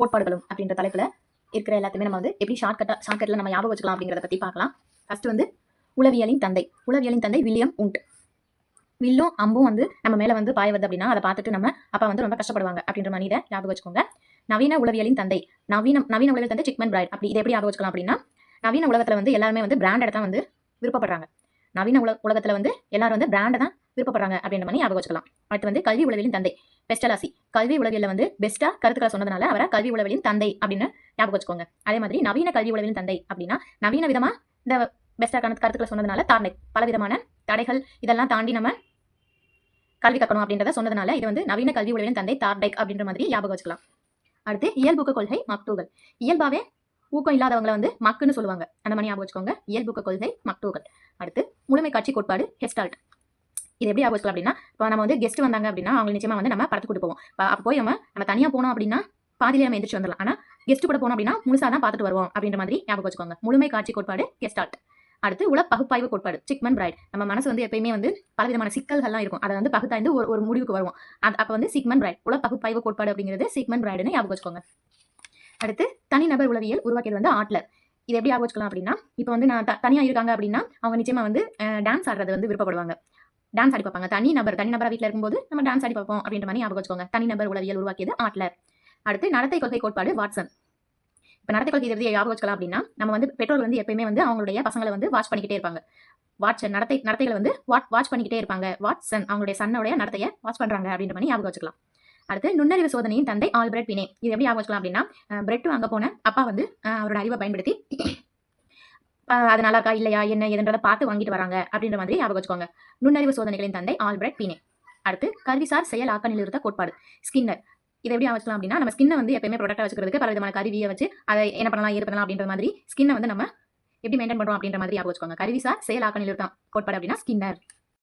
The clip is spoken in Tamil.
கோட்பாடுகளும் அப்படின்ற தலைப்பில் இருக்கிற எல்லாத்தையுமே நம்ம வந்து எப்படி ஷார்ட்கட்டாக ஷார்ட்கட்டில் நம்ம ஞாபகம் வச்சுக்கலாம் அப்படிங்கிறத பற்றி பார்க்கலாம். ஃபர்ஸ்ட் வந்து உளவியலின் தந்தை. உளவியலின் தந்தை வில்லியம் உண்ட். வில்லும் அம்பும் வந்து நம்ம மேலே வந்து பாய வருது அப்படின்னா அதை பார்த்துட்டு நம்ம அப்பா வந்து ரொம்ப கஷ்டப்படுவாங்க அப்படின்ற மனித ஞாபகம் வச்சுக்கோங்க. நவீன உளவியலின் தந்தை. நவீன நவீன உளவியல் தந்தை சிக்மன் பிரைட். அப்படி இதை எப்படி ஞாபகம் வச்சுக்கலாம் அப்படின்னா நவீன உலகத்தில் வந்து எல்லாருமே வந்து பிராண்டை தான் வந்து விருப்பப்படுறாங்க. நவீன உல உலகத்தில் வந்து எல்லாரும் வந்து பிராண்டை தான் விருப்பப்படுறாங்க அப்படின்ற மாதிரி ஞாபகம் வச்சுக்கலாம். அடுத்து வந்து கல்வி உளவியலின் தந்தை பெஸ்டலாசி. கல்வி உளவியலில் வந்து பெஸ்ட்டாக கருத்துக்களை சொன்னதுனால அவரை கல்வி உளவியலின் தந்தை அப்படின்னு ஞாபகம் வச்சுக்கோங்க. அதே மாதிரி நவீன கல்வி உளவியலின் தந்தை அப்படின்னா நவீன விதமா இந்த பெஸ்டா கருத்துக்களை சொன்னதுனால தார்னை பல விதமான தடைகள் இதெல்லாம் தாண்டி நம்ம கல்வி கற்கணும் அப்படின்றத சொன்னதுனால இது வந்து நவீன கல்வி உளவியலின் தந்தை தார்டைக் அப்படின்ற மாதிரி ஞாபகம் வச்சுக்கலாம். அடுத்து இயல்புக்க கொள்கை மக்டூகள் இயல்பாவே ஊக்கம் இல்லாதவங்களை வந்து மக்குன்னு சொல்லுவாங்க. அந்த மாதிரி ஞாபகம் வச்சுக்கோங்க. இயல்புக்க கொள்கை மக்டூகள் அடுத்து முழுமை காட்சி கோட்பாடு ஹெஸ்டால்ட். இது எப்படி ஆகும் அப்படின்னா இப்போ நம்ம வந்து கெஸ்ட் வந்தாங்க அப்படின்னா அவங்க நிச்சயமா வந்து நம்ம படத்துக்கு கூட்டு போவோம். அப்போ போய் நம்ம நம்ம தனியா போனோம் அப்படின்னா பாதியிலே நம்ம எந்திரிச்சு வந்துடலாம். ஆனா கெஸ்ட் கூட போனோம் அப்படின்னா முழுசா தான் பார்த்துட்டு வருவோம் அப்படின்ற மாதிரி ஞாபகம் வச்சுக்கோங்க. முழுமை காட்சி கோட்பாடு கெஸ்ட் ஆர்ட் அடுத்து உள பகுப்பாய்வு கோட்பாடு சிக்மன் பிரைட் நம்ம மனசு வந்து எப்பயுமே வந்து பலவிதமான சிக்கல்கள்லாம் இருக்கும். அதை வந்து பகுத்தாய்ந்து ஒரு ஒரு முடிவுக்கு வருவோம். அது அப்போ வந்து சிக்மன் பிரைட் உள பகுப்பாய்வு கோட்பாடு அப்படிங்கிறது சிக்மன் பிரைடுன்னு ஞாபகம் வச்சுக்கோங்க. அடுத்து தனிநபர் உளவியல் உருவாக்கியது வந்து ஆட்லர் இது எப்படி ஞாபகம் வச்சுக்கலாம் அப்படின்னா இப்போ வந்து நான் த- இருக்காங்க அப்படின்னா அவங்க நிச்சயமா வந்து டான்ஸ் ஆடுறது வந்து விருப்பப்படுவாங்க. டான்ஸ் ஆடி பார்ப்பாங்க. தனி நபர் தனி நபராக வீட்டில் இருக்கும்போது நம்ம டான்ஸ் ஆடி பார்ப்போம் அப்படின்ற மாதிரி ஞாபகம் வச்சுக்கோங்க. தனி நபர் உளவியல் உருவாக்கியது ஆட்லர் அடுத்து நடத்தை கொள்கை கோட்பாடு வாட்சன் இப்போ நடத்தை கொள்கை இதை ஞாபகம் வச்சுக்கலாம் அப்படின்னா நம்ம வந்து பெற்றோர்கள் வந்து எப்பயுமே வந்து அவங்களுடைய பசங்களை வந்து வாட்ச் பண்ணிக்கிட்டே இருப்பாங்க. வாட்சன் நடத்தை நடத்தைகளை வந்து வாட் வாட்ச் பண்ணிக்கிட்டே இருப்பாங்க. வாட்சன் அவங்களுடைய சன்னோடைய நடத்தையை வாட்ச் பண்றாங்க அப்படின்ற மாதிரி ஞாபகம் வச்சுக்கலாம். அடுத்து நுண்ணறிவு சோதனையின் தந்தை ஆல்பிரட் பினே இது எப்படி ஞாபகம் வச்சுக்கலாம் அப்படின்னா பிரெட் அங்கே போன அப்பா வந்து அவரோட அறிவை பயன்படுத்தி அது நல்லா இருக்கா இல்லையா? என்ன எதுன்றதை பார்த்து வாங்கிட்டு வராங்க அப்படின்ற மாதிரி ஞாபகம் வச்சுக்கோங்க. நுண்ணறிவு சோதனைகளின் தந்தை ஆல்பிரட் பீனே. அடுத்து கல்விசார் செயல் ஆக்க நிலைநிறுத்த கோட்பாடு ஸ்கின்னர். இதை எப்படி ஞாபகம் வச்சுக்கலாம் அப்படின்னா நம்ம ஸ்கின்னை வந்து எப்பயுமே ப்ரொடக்டாக வச்சுக்கிறதுக்கு பல விதமான கருவியை வச்சு அதை என்ன பண்ணலாம் ஏது பண்ணலாம் அப்படின்ற மாதிரி ஸ்கின்னை வந்து நம்ம எப்படி மெயின்டைன் பண்ணுறோம் அப்படின்ற மாதிரி ஞாபகம் வச்சுக்கோங்க. கருவிசார் செயல் ஆக்க நிலைநிறுத்தம் கோட்பாடு அப்படின்னா ஸ்கின்னர்